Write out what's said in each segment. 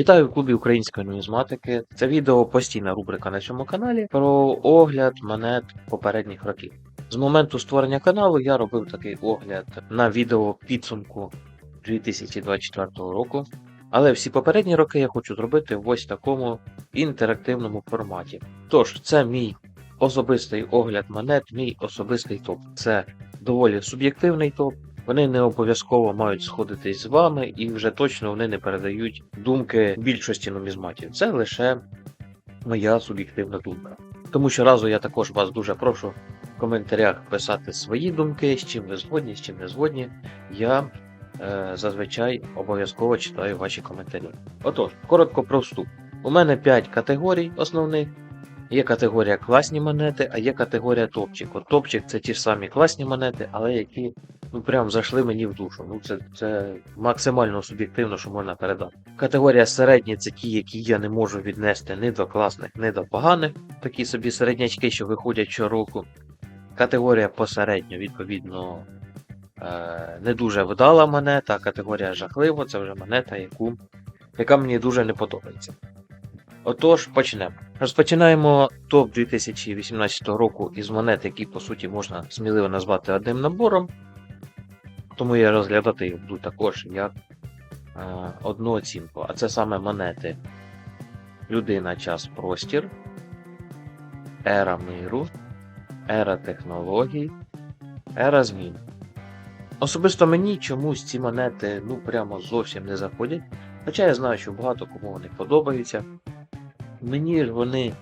Вітаю в клубі української нумізматики. Це відео постійна рубрика на цьому каналі про огляд монет попередніх років. З моменту створення каналу я робив такий огляд на відео підсумку 2024 року. Але всі попередні роки я хочу зробити в ось такому інтерактивному форматі. Тож, це мій особистий огляд монет, мій особистий топ. Це доволі суб'єктивний топ. Вони не обов'язково мають сходитись з вами, і вже точно вони не передають думки більшості нумізматів. Це лише моя суб'єктивна думка. Тому що разу я також вас дуже прошу в коментарях писати свої думки, з чим ви згодні, з чим не згодні. Я е, зазвичай обов'язково читаю ваші коментарі. Отож, коротко про вступ. У мене 5 категорій основних. Є категорія класні монети, а є категорія топчик. От топчик це ті ж самі класні монети, але які ну прям зайшли мені в душу. Ну це, це максимально суб'єктивно, що можна передати. Категорія середні це ті, які я не можу віднести ні до класних, ні до поганих. Такі собі середнячки, що виходять щороку. Категорія посередньо, відповідно, е, не дуже вдала монета, категорія жахливо це вже монета, яку, яка мені дуже не подобається. Отож, почнемо. Розпочинаємо топ 2018 року із монет, які по суті можна сміливо назвати одним набором. Тому я розглядати їх буду також як е, одну оцінку. А це саме монети Людина, час, простір, Ера миру, Ера технологій, Ера змін. Особисто мені чомусь ці монети ну прямо зовсім не заходять. Хоча я знаю, що багато кому вони подобаються. Мені ж вони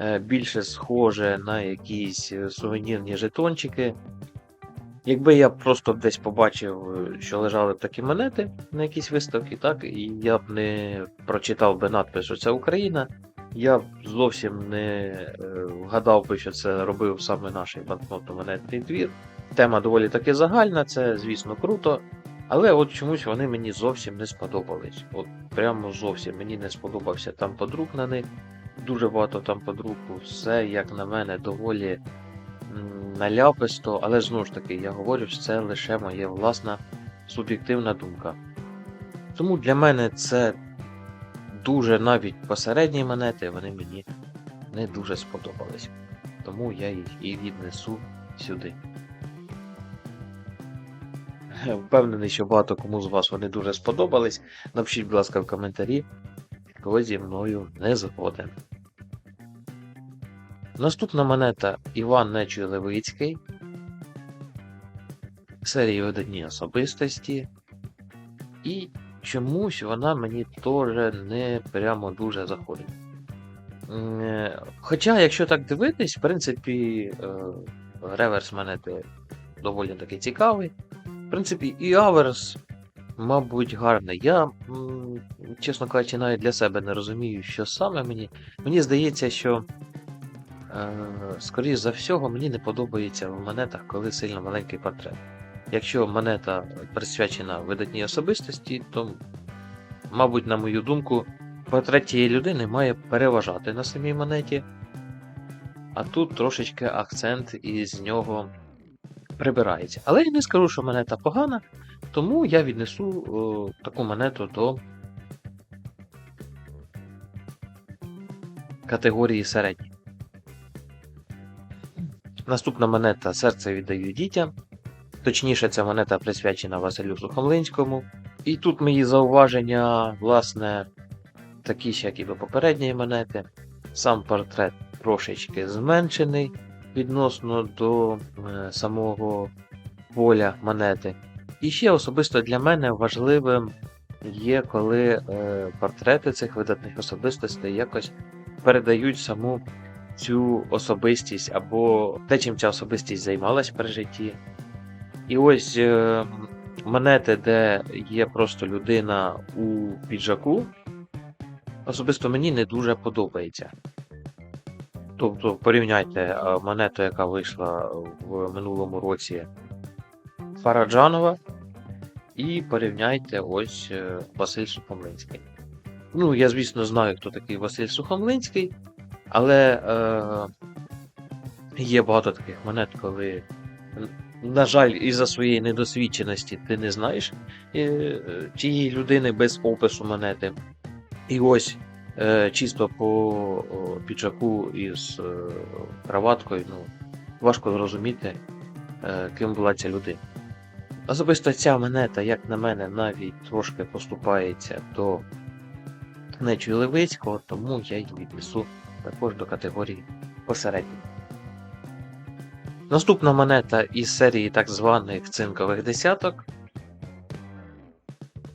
е, більше схоже на якісь е, сувенірні жетончики. Якби я просто десь побачив, що лежали б такі монети на якійсь виставці, так, і я б не прочитав би надпис, що це Україна, я б зовсім не е, вгадав би, що це робив саме наш банкнотно-монетний двір. Тема доволі таки загальна, це, звісно, круто. Але от чомусь вони мені зовсім не сподобались. От прямо зовсім мені не сподобався там подруг на них. Дуже багато там подругу. Все, як на мене, доволі наляписто, але знову ж таки, я говорю, що це лише моя власна суб'єктивна думка. Тому для мене це дуже навіть посередні монети, вони мені не дуже сподобались. Тому я їх і віднесу сюди. Впевнений, що багато кому з вас вони дуже сподобались. Напишіть, будь ласка, в коментарі, хто зі мною не згоден. Наступна монета Іван Нечуй Левицький. Серії видатні особистості. І чомусь вона мені теж не прямо дуже заходить. Е, Хоча, якщо так дивитись, в принципі, е, реверс монети доволі таки цікавий. В принципі, і аверс, мабуть, гарний. Я, чесно кажучи, навіть для себе не розумію, що саме мені. Мені здається, що, е, скоріш за всього, мені не подобається в монетах, коли сильно маленький портрет. Якщо монета присвячена видатній особистості, то, мабуть, на мою думку, портрет цієї людини має переважати на самій монеті. А тут трошечки акцент із нього прибирається. Але я не скажу, що монета погана, тому я віднесу о, таку монету до категорії середній. Наступна монета Серце віддаю дітям. Точніше, ця монета присвячена Василю Сухомлинському. І тут мої зауваження, власне, такі ж, як і до попередньої монети. Сам портрет трошечки зменшений відносно до е, самого поля монети. І ще особисто для мене важливим є, коли е, портрети цих видатних особистостей якось передають саму цю особистість або те, чим ця особистість займалась при житті. І ось е, монети, де є просто людина у піджаку, особисто мені не дуже подобається. Тобто порівняйте е, монету, яка вийшла в минулому році Фараджанова, і порівняйте ось е, Василь Сухомлинський. Ну, я, звісно, знаю, хто такий Василь Сухомлинський, але е, є багато таких монет, коли, на жаль, із-за своєї недосвідченості ти не знаєш е, цієї людини без опису монети. І ось е, чисто по піджаку із е, краваткою, ну, важко зрозуміти, е, ким була ця людина. Особисто ця монета, як на мене, навіть трошки поступається до Нечу Левицького, тому я її віднесу також до категорії посередньо. Наступна монета із серії так званих цинкових десяток.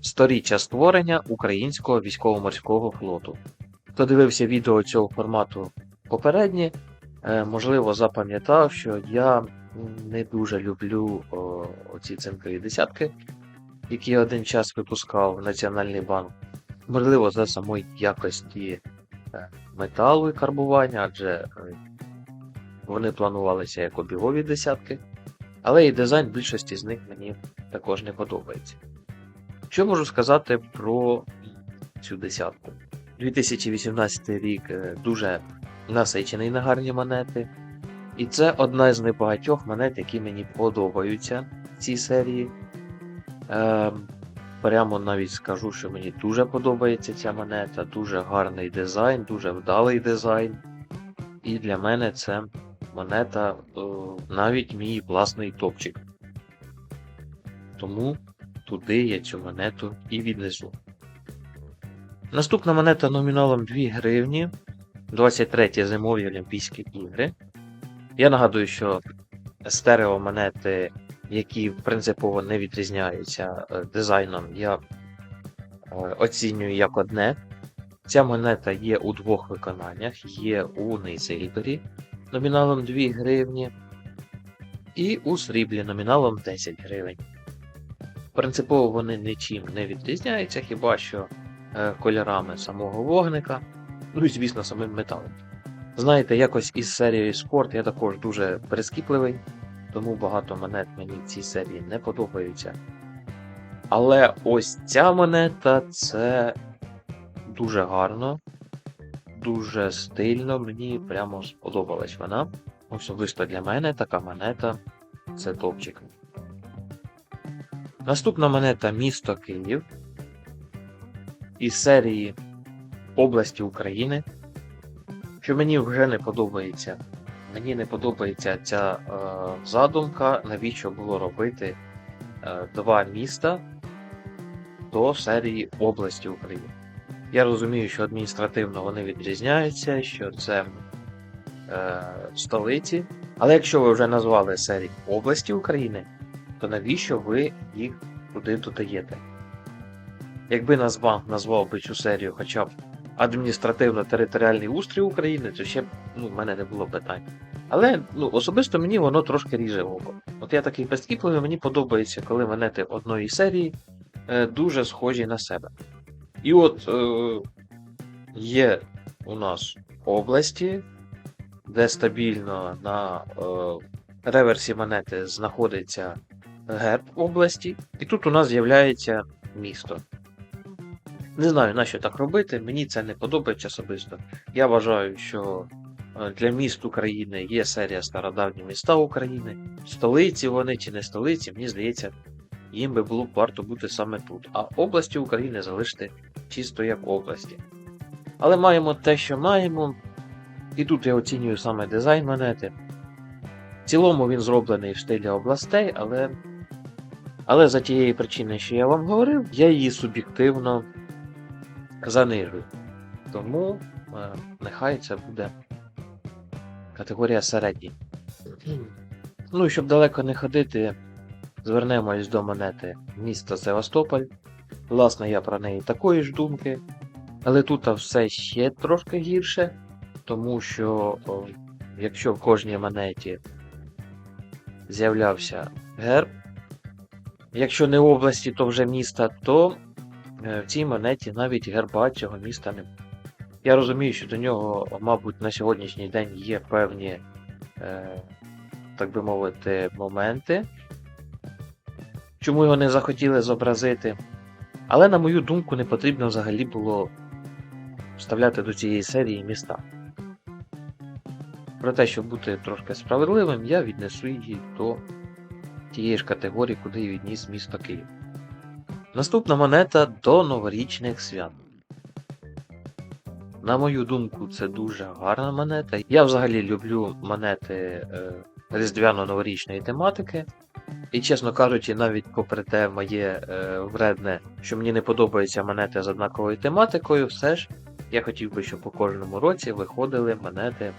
Сторіччя створення українського військово-морського флоту. Хто дивився відео цього формату попереднє, е, можливо, запам'ятав, що я не дуже люблю оці цинкові десятки, які я один час випускав Національний банк. Можливо, за самої якості металу і карбування, адже е, вони планувалися як обігові десятки, але і дизайн більшості з них мені також не подобається. Що можу сказати про цю десятку? 2018 рік е, дуже насичений на гарні монети. І це одна з небагатьох монет, які мені подобаються в цій серії. Е, прямо навіть скажу, що мені дуже подобається ця монета, дуже гарний дизайн, дуже вдалий дизайн. І для мене це монета е, навіть мій власний топчик. Тому туди я цю монету і віднесу. Наступна монета номіналом 2 гривні. 23 зимові Олімпійські ігри. Я нагадую, що стерео монети, які принципово не відрізняються е, дизайном, я е, оцінюю як одне. Ця монета є у двох виконаннях: є у Нейсильбері номіналом 2 гривні, і у сріблі номіналом 10 гривень. Принципово вони нічим не відрізняються, хіба що е, кольорами самого вогника, ну і, звісно, самим металом. Знаєте, якось із серією спорт я також дуже прискіпливий, тому багато монет мені в цій серії не подобаються. Але ось ця монета це дуже гарно, дуже стильно, мені прямо сподобалась вона. Особисто для мене така монета це топчик. Наступна монета місто Київ із серії області України. Що мені вже не подобається. Мені не подобається ця е, задумка, навіщо було робити е, два міста до серії області України. Я розумію, що адміністративно вони відрізняються, що це е, столиці. Але якщо ви вже назвали серію області України, то навіщо ви їх туди додаєте? Якби Нацбанк назвав би цю серію хоча б адміністративно-територіальний устрій України, то ще ну, в мене не було питань. Але ну, особисто мені воно трошки ріже око. От я такий прискіпливий, мені подобається, коли монети одної серії е, дуже схожі на себе. І от е, є у нас області, де стабільно на е, реверсі монети знаходиться герб області, і тут у нас з'являється місто. Не знаю, на що так робити, мені це не подобається особисто. Я вважаю, що е, для міст України є серія стародавні міста України. Столиці вони чи не столиці, мені здається, їм би було б варто бути саме тут. А області України залишити чисто як області. Але маємо те, що маємо. І тут я оцінюю саме дизайн монети. В цілому він зроблений в стилі областей, але. Але за тієї причини, що я вам говорив, я її суб'єктивно занижую. Тому е, нехай це буде категорія середній. Ну і щоб далеко не ходити, звернемось до монети міста Севастополь. Власне, я про неї такої ж думки. Але тут все ще трошки гірше, тому що о, якщо в кожній монеті з'являвся герб, якщо не області, то вже міста, то в цій монеті навіть герба цього міста не Я розумію, що до нього, мабуть, на сьогоднішній день є певні, е, так би мовити, моменти, чому його не захотіли зобразити. Але, на мою думку, не потрібно взагалі було вставляти до цієї серії міста. Про те, щоб бути трошки справедливим, я віднесу її до тієї ж категорії, куди і відніс місто Київ. Наступна монета до новорічних свят. На мою думку, це дуже гарна монета. Я взагалі люблю монети е, різдвяно-новорічної тематики. І, чесно кажучи, навіть попри те моє е, вредне, що мені не подобаються монети з однаковою тематикою, все ж я хотів би, щоб у кожному році виходили монети,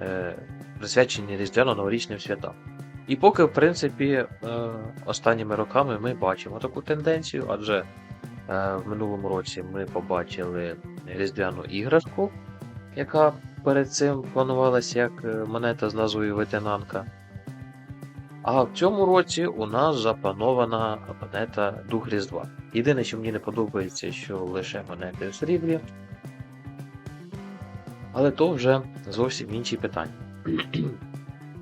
е, присвячені різдвяно-новорічним святам. І поки, в принципі, е, останніми роками ми бачимо таку тенденцію, адже е, в минулому році ми побачили різдвяну іграшку, яка перед цим планувалася як е, монета з назвою Ветенанка. А в цьому році у нас запланована монета Дух Різдва. Єдине, що мені не подобається, що лише монети в сріблі. Але то вже зовсім інші питання.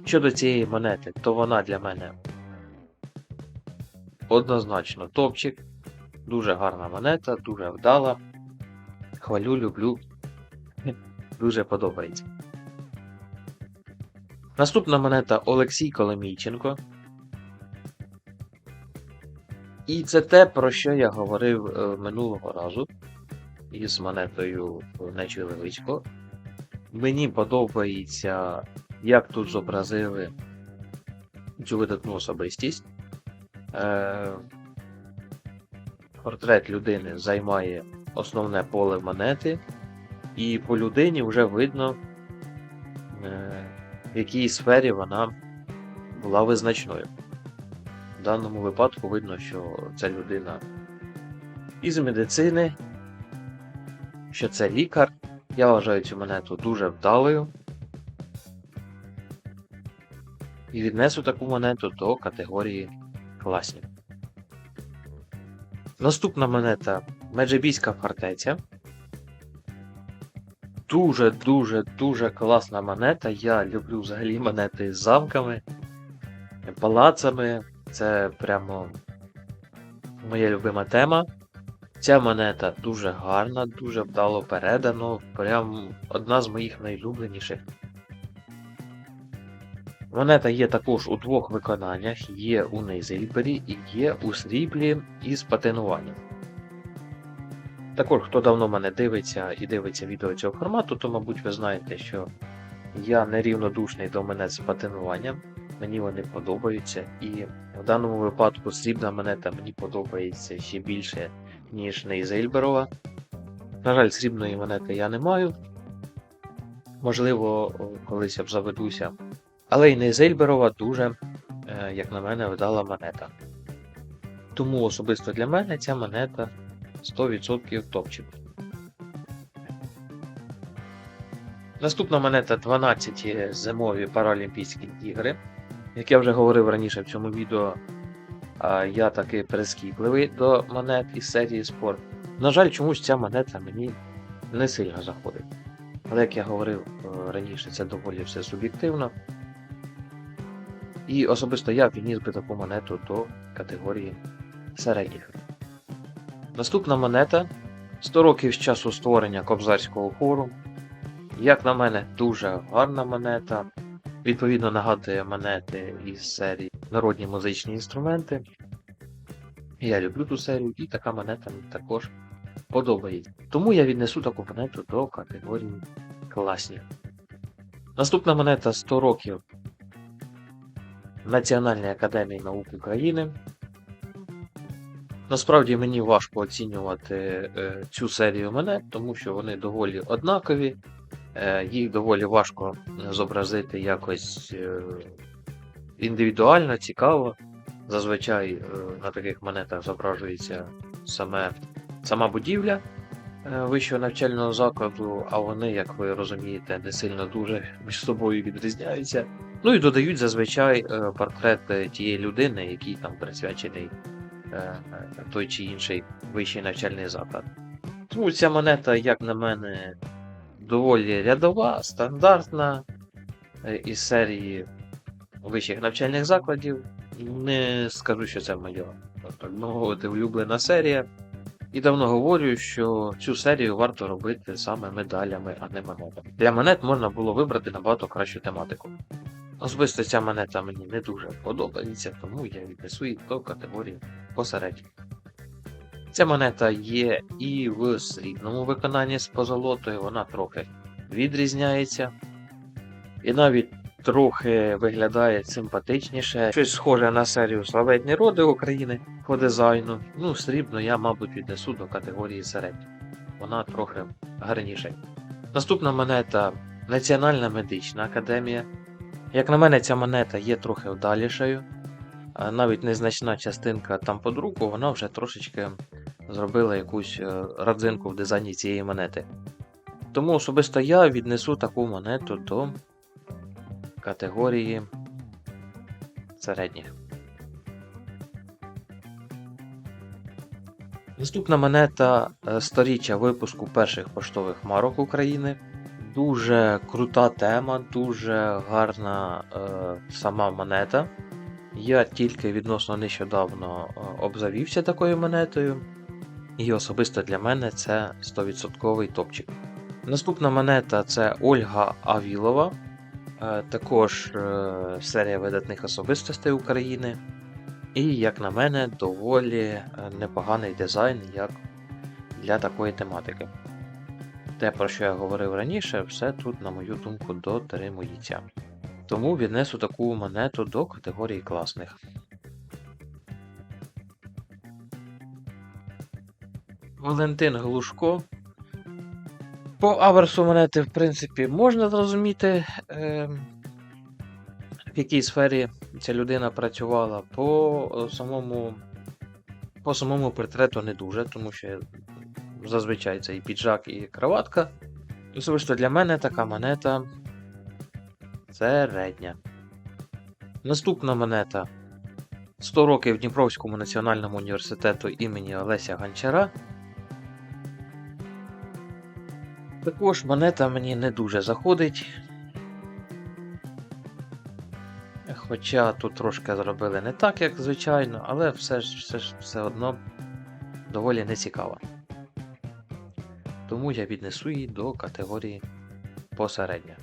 Щодо цієї монети, то вона для мене однозначно топчик. Дуже гарна монета, дуже вдала. Хвалю, люблю. Дуже подобається. Наступна монета Олексій Коломійченко. І це те, про що я говорив е, минулого разу із монетою Нечі Левичко. Мені подобається, як тут зобразили цю видатну особистість. Е, портрет людини займає основне поле монети, і по людині вже видно, е, в якій сфері вона була визначною. В даному випадку видно, що це людина із медицини, що це лікар. Я вважаю цю монету дуже вдалою. І віднесу таку монету до категорії класні. Наступна монета Меджибійська фортеця. Дуже, дуже, дуже класна монета. Я люблю взагалі монети з замками, палацами. Це прямо моя любима тема. Ця монета дуже гарна, дуже вдало передано, прям одна з моїх найулюбленіших. Монета є також у двох виконаннях, є у нейзельбері і є у сріблі із патинуванням. Також, хто давно мене дивиться і дивиться відео цього формату, то, мабуть, ви знаєте, що я нерівнодушний до монет з патинуванням. Мені вони подобаються, і в даному випадку срібна монета мені подобається ще більше, ніж Нейзельберова. На жаль, срібної монети я не маю. Можливо, колись я б заведуся. Але й Нейзельберова дуже, е, як на мене, вдала монета. Тому особисто для мене ця монета 100% топчик. Наступна монета 12 зимові Паралімпійські ігри. Як я вже говорив раніше в цьому відео, я таки прискіпливий до монет із серії спорт. На жаль, чомусь ця монета мені не сильно заходить. Але як я говорив е, раніше, це доволі все суб'єктивно. І особисто я відніс би таку монету до категорії середніх. Наступна монета 100 років з часу створення Кобзарського хору. Як на мене, дуже гарна монета. Відповідно нагадує монети із серії Народні музичні інструменти. Я люблю ту серію, і така монета мені також подобається. Тому я віднесу таку монету до категорії класні. Наступна монета 100 років Національної академії наук України. Насправді мені важко оцінювати е, цю серію монет, тому що вони доволі однакові, е, їх доволі важко зобразити якось е, індивідуально, цікаво. Зазвичай на таких монетах зображується саме, сама будівля вищого навчального закладу, а вони, як ви розумієте, не сильно дуже між собою відрізняються. Ну і додають зазвичай е, портрет е, тієї людини, який там присвячений е, той чи інший вищий навчальний заклад. Тому ця монета, як на мене, доволі рядова, стандартна із серії вищих навчальних закладів. Не скажу, що це моя, так мовити, улюблена серія. І давно говорю, що цю серію варто робити саме медалями, а не монетами. Для монет можна було вибрати набагато кращу тематику. Особисто ця монета мені не дуже подобається, тому я віднесу її до категорії посередньо. Ця монета є і в срібному виконанні з позолотою, вона трохи відрізняється. І навіть трохи виглядає симпатичніше. Щось схоже на серію Славетні роди України по дизайну. Ну, срібно я, мабуть, віднесу до категорії середньо. Вона трохи гарніша. Наступна монета Національна медична академія. Як на мене, ця монета є трохи вдалішою. Навіть незначна частинка там по друку, вона вже трошечки зробила якусь е, родзинку в дизайні цієї монети. Тому особисто я віднесу таку монету до категорії середніх. Наступна монета е, сторіччя випуску перших поштових марок України. Дуже крута тема, дуже гарна е, сама монета. Я тільки відносно нещодавно е, обзавівся такою монетою, і особисто для мене це 100% топчик. Наступна монета це Ольга Авілова, е, також е, серія видатних особистостей України. І, як на мене, доволі е, непоганий дизайн як для такої тематики. Те, про що я говорив раніше, все тут, на мою думку, дотримується. Тому віднесу таку монету до категорії класних. Валентин Глушко. По аверсу монети, в принципі, можна зрозуміти, е, в якій сфері ця людина працювала. По самому, по самому портрету не дуже, тому що зазвичай це і піджак, і краватка. Особисто для мене така монета середня. Наступна монета 100 років Дніпровському національному університету імені Олеся Гончара. Також монета мені не дуже заходить. Хоча тут трошки зробили не так, як звичайно, але все ж все, ж, все одно доволі нецікаво. Тому я віднесу її до категорії посередня.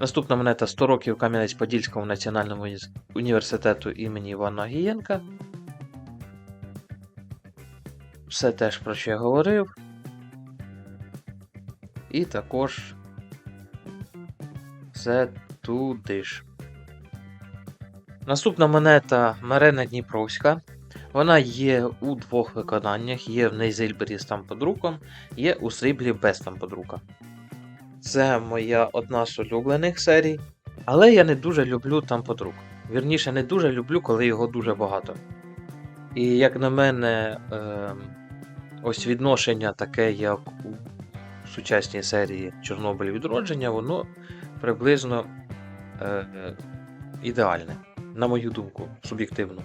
Наступна монета 100 років Кам'янець-Подільському національному університету імені Івана Гієнка. Все теж про що я говорив. І також це туди ж. Наступна монета Марена Дніпровська. Вона є у двох виконаннях, є в Нейзельбері з тамподруком, є у сріблі без тамподрука. Це моя одна з улюблених серій, але я не дуже люблю тамподрук. Вірніше, не дуже люблю, коли його дуже багато. І як на мене, е, ось відношення таке, як у сучасній серії Чорнобиль відродження, воно приблизно е, е, ідеальне, на мою думку, суб'єктивно.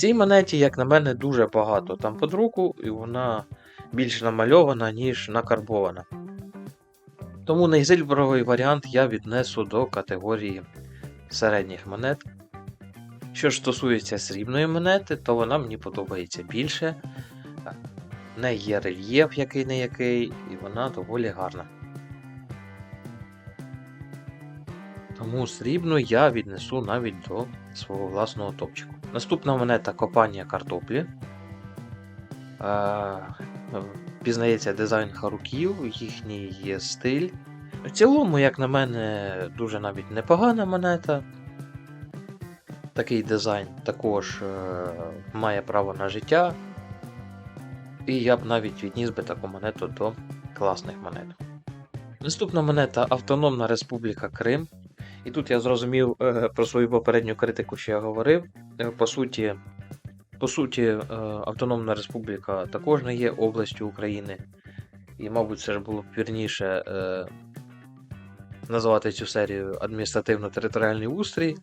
Цій монеті, як на мене, дуже багато там под руку, і вона більш намальована, ніж накарбована. Тому нейзильбровий варіант я віднесу до категорії середніх монет. Що ж стосується срібної монети, то вона мені подобається більше. В неї є рельєф який не який, і вона доволі гарна. Тому срібну я віднесу навіть до свого власного топчику. Наступна монета копання картоплі. Е, Пізнається дизайн харуків, їхній стиль. В цілому, як на мене, дуже навіть непогана монета. Такий дизайн також е, має право на життя. І я б навіть відніс би таку монету до класних монет. Наступна монета Автономна Республіка Крим. І тут я зрозумів е, про свою попередню критику, що я говорив. Е, по суті, по суті, е, Автономна Республіка також не є областю України. І, мабуть, це ж було б вірніше назвати цю серію адміністративно-територіальний устрій.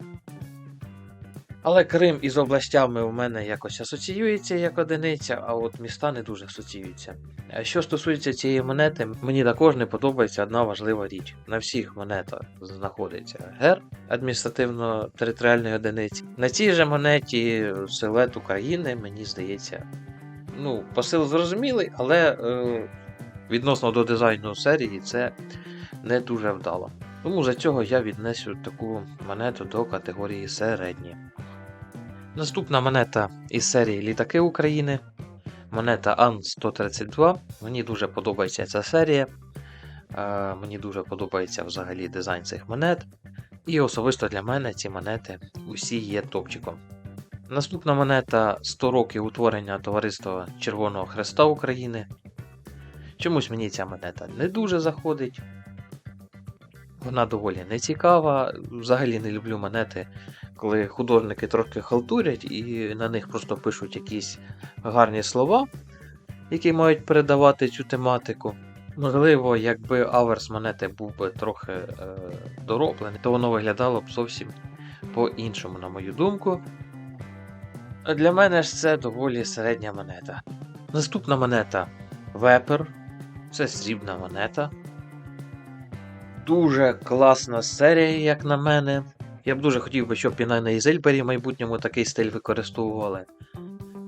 Але Крим із областями у мене якось асоціюється як одиниця, а от міста не дуже асоціюються. Що стосується цієї монети, мені також не подобається одна важлива річ. На всіх монетах знаходиться герб адміністративно-територіальної одиниці. На цій же монеті силует України, мені здається, ну, посил зрозумілий, але е, відносно до дизайну серії це не дуже вдало. Тому за цього я віднесу таку монету до категорії середні. Наступна монета із серії Літаки України. Монета Ан-132. Мені дуже подобається ця серія. Е, мені дуже подобається взагалі дизайн цих монет. І особисто для мене ці монети усі є топчиком. Наступна монета 100 років утворення Товариства Червоного Хреста України. Чомусь мені ця монета не дуже заходить. Вона доволі нецікава. Взагалі не люблю монети, коли художники трохи халтурять і на них просто пишуть якісь гарні слова, які мають передавати цю тематику. Можливо, якби аверс монети був би трохи е, дороблений, то воно виглядало б зовсім по-іншому, на мою думку. Для мене ж це доволі середня монета. Наступна монета Вепер. Це срібна монета. Дуже класна серія, як на мене. Я б дуже хотів би, щоб і на Ізельбері в майбутньому такий стиль використовували.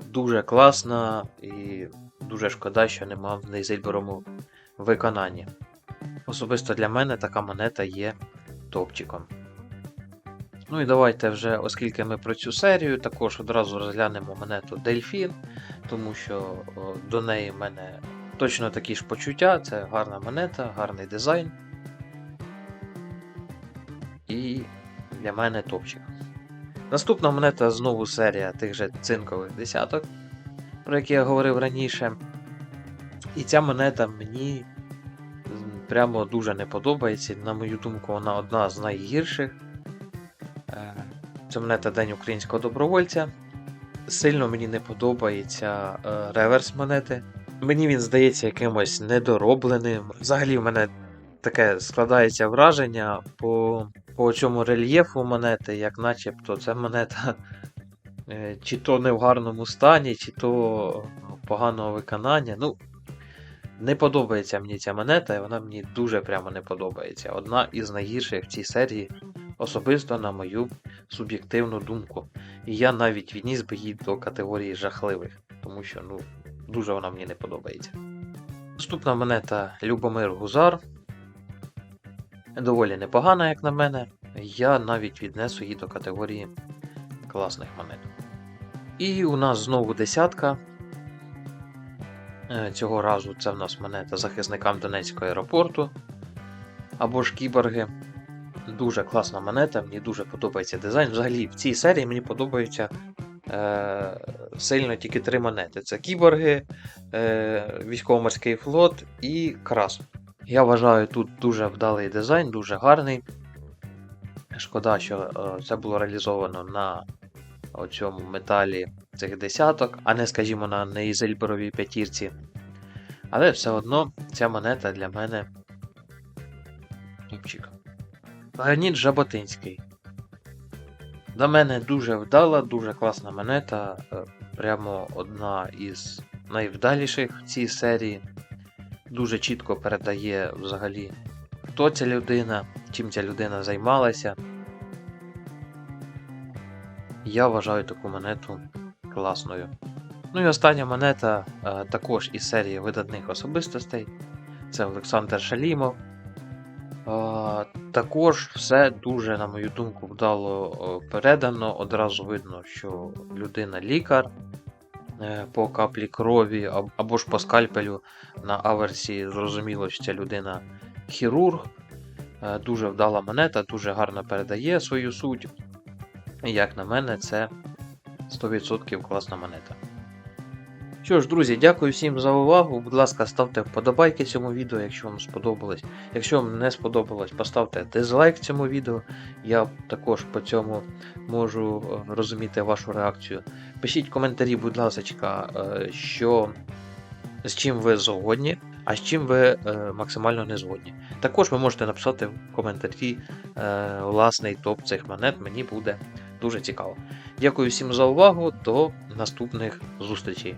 Дуже класна і дуже шкода, що нема в Нейзельберому виконанні. Особисто для мене така монета є топчиком. Ну і давайте вже, оскільки ми про цю серію, також одразу розглянемо монету Дельфін, тому що до неї в мене точно такі ж почуття. Це гарна монета, гарний дизайн. І для мене топчик. Наступна монета знову серія тих же цинкових десяток, про які я говорив раніше. І ця монета мені прямо дуже не подобається. На мою думку, вона одна з найгірших. Е, Це монета День українського добровольця. Сильно мені не подобається е, реверс монети. Мені він здається якимось недоробленим. Взагалі, в мене таке складається враження по, по цьому рельєфу монети, як начебто ця монета е, чи то не в гарному стані, чи то поганого виконання. Ну, не подобається мені ця монета, і вона мені дуже прямо не подобається. Одна із найгірших в цій серії, особисто на мою суб'єктивну думку. І я навіть відніс би її до категорії жахливих, тому що ну, дуже вона мені не подобається. Наступна монета Любомир Гузар. Доволі непогана, як на мене. Я навіть віднесу її до категорії класних монет. І у нас знову десятка. Е, Цього разу це в нас монета захисникам Донецького аеропорту. Або ж кіборги. Дуже класна монета, мені дуже подобається дизайн. Взагалі в цій серії мені подобаються е, сильно тільки три монети: це кіборги, е, військово-морський флот і крас. Я вважаю, тут дуже вдалий дизайн, дуже гарний. Шкода, що е, це було реалізовано на цьому металі цих десяток, а не, скажімо, на неізельберовій п'ятірці. Але все одно ця монета для мене топчик. Леонід Жаботинський. До мене дуже вдала, дуже класна монета. е, Прямо одна із найвдаліших в цій серії. Дуже чітко передає взагалі, хто ця людина, чим ця людина займалася. Я вважаю таку монету класною. Ну і остання монета е, також із серії видатних особистостей. Це Олександр Шалімов. Е, також все дуже, на мою думку, вдало е, передано. Одразу видно, що людина лікар по каплі крові або ж по скальпелю на аверсі зрозуміло, що ця людина хірург. Е, Дуже вдала монета, дуже гарно передає свою суть. Як на мене, це 100% класна монета. Що ж, друзі, дякую всім за увагу. Будь ласка, ставте вподобайки цьому відео, якщо вам сподобалось. Якщо вам не сподобалось, поставте дизлайк цьому відео. Я також по цьому можу е, розуміти вашу реакцію. Пишіть коментарі, будь ласка, е, що з чим ви згодні, а з чим ви е, максимально не згодні. Також ви можете написати в коментарі власний топ цих монет, мені буде дуже цікаво. Дякую всім за увагу, до наступних зустрічей.